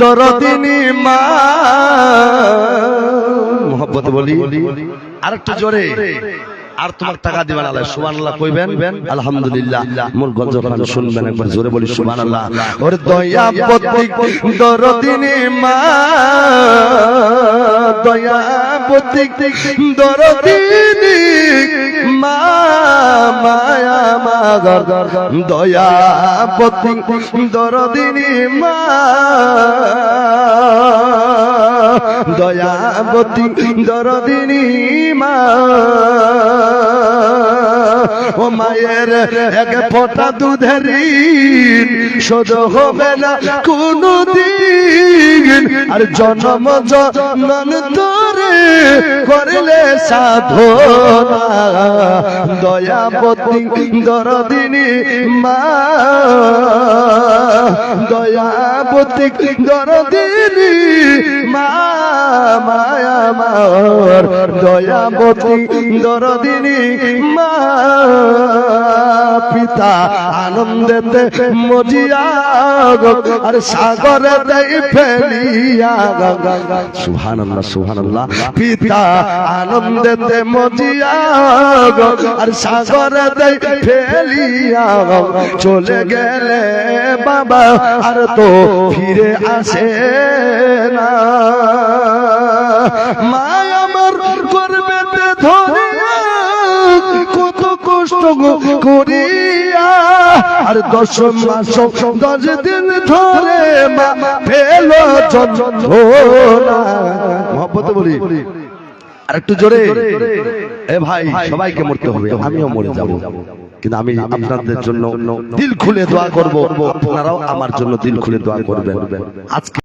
দরদিনী মা। মোহব্বত বলি আর একটু জোরে। আর তোমার টাকা দিবেন আল্লাহ, সুবহানাল্লাহ কইবেন, আলহামদুলিল্লাহ। মোর গঞ্জ খান শুনবেন একবার, জোরে বলি, সুবহানাল্লাহ। ওরে দয়াপতি দরদিনী মা। দয়াপতি দরদিনী মায়া মাগর দয়াপতি দরদিনী মা। দয়াবতী দরদিনী মা। ও মায়ের এক ফোঁটা দুধের শোধ হবে না কোনো দিন আর জন্ম জনন তোরে করলে সাধনা। দয়াবতী দরদিনী মা। দয়াবতী দরদিনী মা। মায়া মার দয়াবতী দরদিনী মা। পিতা আনন্দেতে মজিয়া আর সাগরে দেই ফেলিয়া সুবহানাল্লাহ সুবহানাল্লাহ, পিতা আনন্দেতে মজিয়া আর সাগরে দেই ফেলিয়া চলে গেলে বাবা, আর তো ফিরে আসে না। মা আমার করবে ধরিয়া কত করিয়া আর মাস দশ দিন ধরে মহব্বত বলি। আর একটু জোরে। এ ভাই, সবাইকে মরতে হবে, আমিও মরে যাব। কিন্তু আমি আপনাদের জন্য দিল খুলে দোয়া করব। আপনারাও আমার জন্য দিল খুলে দোয়া করবেন। আজকে